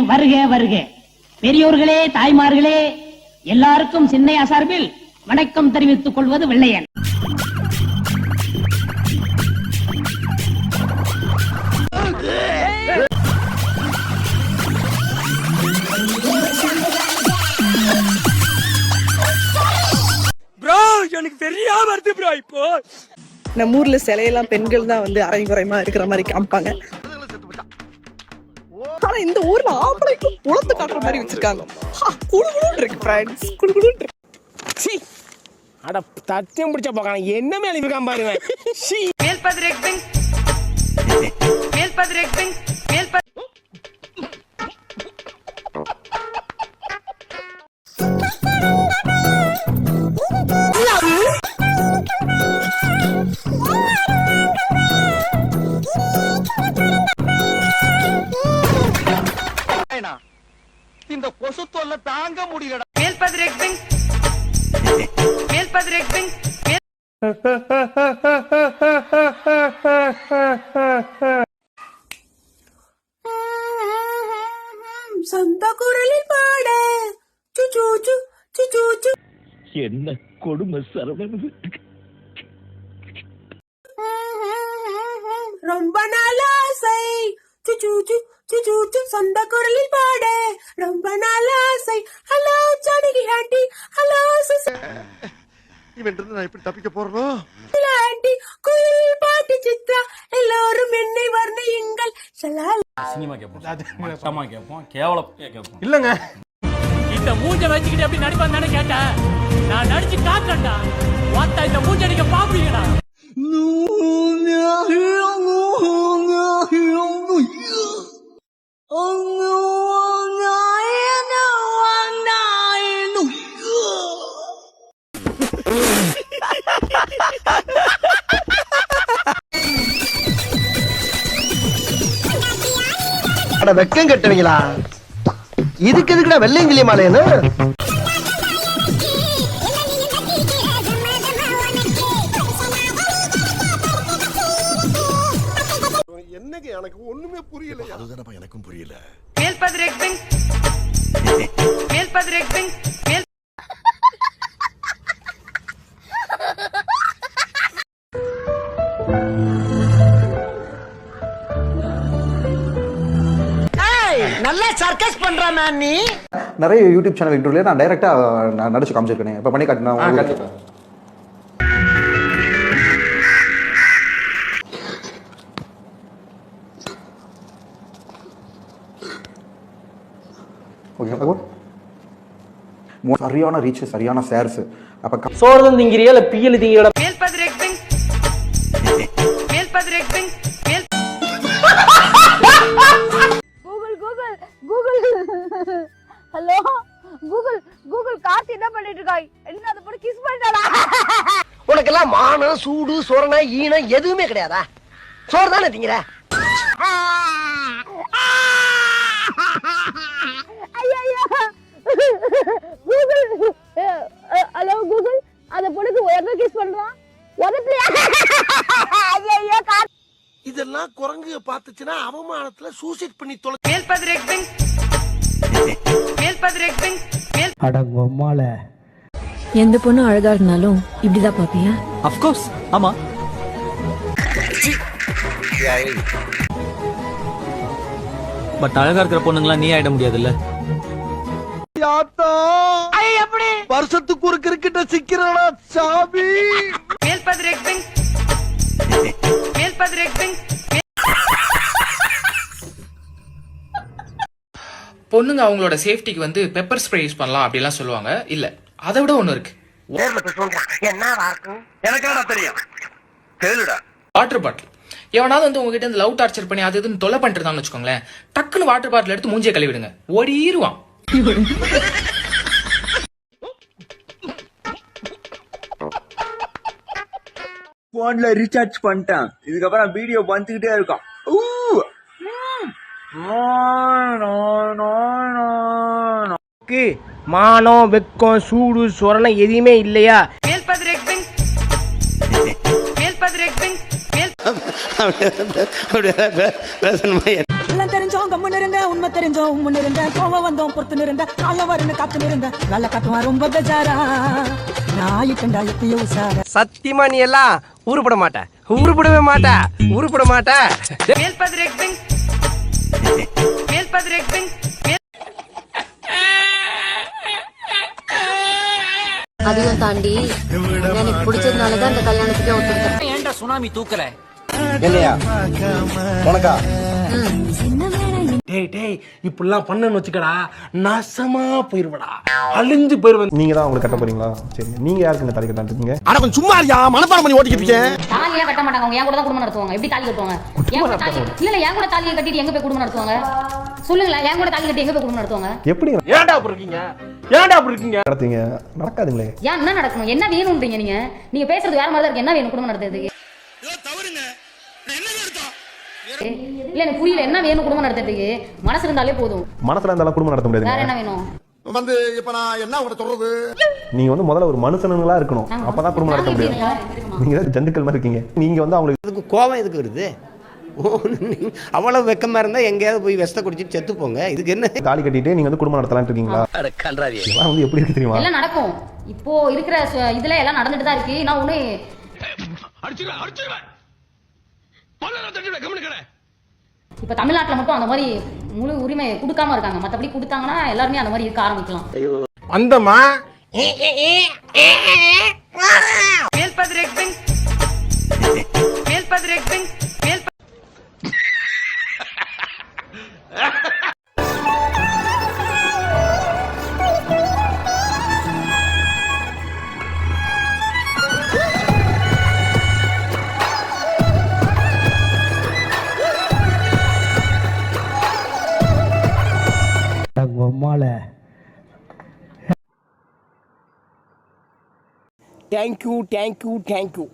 வருக வருக. பெரியோர்களே தாய்மார்களே எல்லாருக்கும் சின்னையா சார்பில் வணக்கம் தெரிவித்துக் கொள்வது வெள்ளையன். ப்ரோ எனக்கு தெரியாம வருது ப்ரோ இப்போ. நம்ம ஊர்ல சிலையெல்லாம் பெண்கள் தான் வந்து அரைங்குறைமா இருக்கிற மாதிரி காமிப்பாங்க. ஆனா இந்த ஊர்ல ஆம்பளைக்கு குளத்து காட்டுற மாதிரி வச்சிருக்காங்க. ஹா, குளுகுளுன்னு இருக்கு ஃப்ரெண்ட்ஸ் குளுகுளுன்னு இருக்கு. சீ. அட தத்தியம் பிடிச்ச போக்கான என்ன மேல இருக்கான் பாருங்க சீ. இந்த சந்த குரலில் பாட. என்ன கொடுமை சரவணன்? ரொம்ப நாள் ஆசை. சொந்த குரலில் பாட. ரொம்ப நாள் ஆசை. Hello Janaki aunty. ஹலோ இவன் இருந்து நான் இப்படி தப்பிக்க போறனோ? ஆண்டி குயில் பாட்டு சித்ரா எல்லோரும் என்னை வர்ணியுங்கள். சலால் சினிமா கேட்போம் மட்டமா கேட்போம் கேவலம் கேட்போம் இல்லங்க. இந்த மூஞ்ச வச்சுக்கிட்டு எப்படி நடிப்பான்னு தானே கேட்டேன். நான் நடிச்சு காட்டுறேன்டா. வாத்தா இந்த மூஞ்ச நீங்க பாப்பீங்கடா அட வெக்கம் கட்டுவீங்களா? இதுக்கு எதுக்குடா வெள்ளையங்கிலி மாலையன்னு என்னங்க எனக்கு ஒண்ணுமே புரியல அதுதானப்பா எனக்கும் புரியல. நல்லா சர்க்கஸ் பண்ற மேன் நீ? நிறைய யூடியூப் சேனல் இன்டர்வியூல நான் டைரக்டா நான் நடிச்சு காமிச்சிருக்கேன். இப்போ பண்ணி காட்டினா ஓகே சரியான ரீச் சரியான ஷேர்ஸ் அப்ப சோறு திங்கிறியா இல்ல பியல் திங்கிறியா Google Google hello Google Google Karthi என்ன பண்ணிட்டு இருக்காய் என்ன அதை போட்டு கிஸ் பண்ணிட்டாளா? உனக்கெல்லாம் மானம் சூடு சொரணை ஈனம் எதுவுமே கிடையாதா? சோறு தானே திங்கிற? ஐயோ கூகுள் ஹலோ கூகுள் அந்த பொண்ணுக்கு உயர்ந்த கிஸ் பண்றான் உதட்டலையா ஐயோ இதெல்லாம் குரங்கு பார்த்துச்சுன்னா அவமானத்துல சூசைட் பண்ணி தொலை எந்த பொண்ணு அழகா இருந்தாலும் இப்படிதான் பாப்பியா அஃப்கோர்ஸ் ஆமா. பட் அழகா இருக்கிற பொண்ணுங்களா நீ ஆயிட முடியாதுல்ல. வருஷத்துக்கு ஒரு கிரிக்கெட்ட சிக்கிறடா சாமி? பொண்ணுங்க அவங்களோட சேஃப்டிக்கு வந்து பெப்பர் ஸ்ப்ரே யூஸ் பண்ணலாம் அப்படிலாம் சொல்லுவாங்க. இல்ல அதை விட ஒண்ணு இருக்கு. எனக்கு தெரியும்? கேளுடா. வாட்டர் பாட்டில் எவனாவது வந்து உங்ககிட்ட இந்த லவ் டார்ச்சர் பண்ணி அது இதுன்னு தொலை பண்ணிட்டு வச்சுக்கோங்களேன் டக்குன்னு வாட்டர் பாட்டில் எடுத்து மூஞ்சியை கழுவிடுங்க. ஓடிடுவான் போன்ல ரீசார்ஜ் பண்ணிட்டேன். இதுக்கப்புறம் வீடியோ வந்துகிட்டே இருக்கும் மானம் வெக்கம் சூடு சொரணை எதுவுமே இல்லையா? எல்லாம் கம்முன்னு இருந்த உண்மை தெரிஞ்சோம். உண்மை இருந்த கோவம் வந்தோம் பொறுத்து இருந்த காலம் வருன்னு காத்து இருந்த. நல்ல காத்துவான் ரொம்ப பெஜாரா? நாயிட்டண்டா எத்திய உசார சத்தியமா நீ எல்லாம் உருப்பட மாட்ட. உருப்படவே மாட்ட. உருப்பட மாட்ட. அதையும் தாண்டி எனக்கு பிடிச்சதுனாலதான் இந்த கல்யாணத்துக்கே ஒத்துக்கிட்டேன். ஏன்டா சுனாமி தூக்கல? இல்லையா உனக்கா? டேய் டேய் இப்படிலாம் பண்ணன்னு வச்சுக்கடா நாசமா போயிருவடா. அழிஞ்சு போயிருவேன் நீங்க தான் உங்களுக்கு கட்ட போறீங்களா? சரி நீங்க யாருக்குங்க தாலி கட்டான்னு இருக்கீங்க அட கொஞ்சம் சும்மா இருக்கியா மனப்பாடம் பண்ணி ஓட்டிக்கிட்டு இருக்கேன். தாலியே கட்ட மாட்டாங்க அவங்க என் கூட தான் குடும்பம் நடத்துவாங்க. எப்படி தாலி கட்டுவாங்க? என் கூட தாலி இல்ல இல்ல என் கூட தாலியை கட்டிட்டு எங்க போய் குடும்பம் நடத்துவாங்க? சொல்லுங்களேன் என் கூட தாலி கட்டி எங்க போய் குடும்பம் நடத்துவாங்க? எப்படி ஏன்டா அப்படி இருக்கீங்க? ஏன்டா அப்படி இருக்கீங்க? நடத்தீங்க? நடக்காதுங்களே. ஏன் என்ன நடக்கணும்? என்ன வேணும்ன்றீங்க நீங்க? நீங்க பேசுறது வேற மாதிரி தான் இருக்கு. என்ன வேணும் குடும்பம் நடத்துறதுக்கு? இல்ல எனக்கு புரியல. என்ன வேணும் குடும்பம் நடத்துறதுக்கு? மனசு இருந்தாலே போதும். மனசுல இருந்தாலும் குடும்பம் நடத்த வேற முடியாது என்ன வேணும்? வந்து இப்ப நான் என்ன உங்களை சொல்றது? நீங்க வந்து முதல்ல ஒரு மனுஷனுங்களா இருக்கணும். அப்பதான் குடும்பம் நடத்த முடியும்? நீங்க தான் ஜந்துக்கள் மாதிரி இருக்கீங்க. நீங்க வந்து அவங்களுக்கு அதுக்கு கோவம் எதுக்கு வருது? அவ்வளவு வெக்கமா இருந்தா எங்கேயாவது போய் விஷத்தை குடிச்சிட்டு செத்து போங்க. இதுக்கு என்ன? தாலி கட்டிட்டு நீங்க வந்து குடும்பம் நடத்தலாம்னு இருக்கீங்களா? இதெல்லாம் வந்து எப்படி இருக்கு தெரியுமா? எல்லாம் நடக்கும். இப்போ இருக்கிற இதுல எல்லாம் நடந்துட்டு தான் இருக்கு. நான் ஒண்ணு இப்ப தமிழ்நாட்டுல மட்டும் அந்த மாதிரி முழு உரிமை கொடுக்காம இருக்காங்க. மத்தபடி கொடுத்தாங்கன்னா எல்லாருமே அந்த மாதிரி இருக்க ஆரம்பிக்கலாம். வந்தமா தேங்க்யூ தேங்க்யூ தேங்க்யூ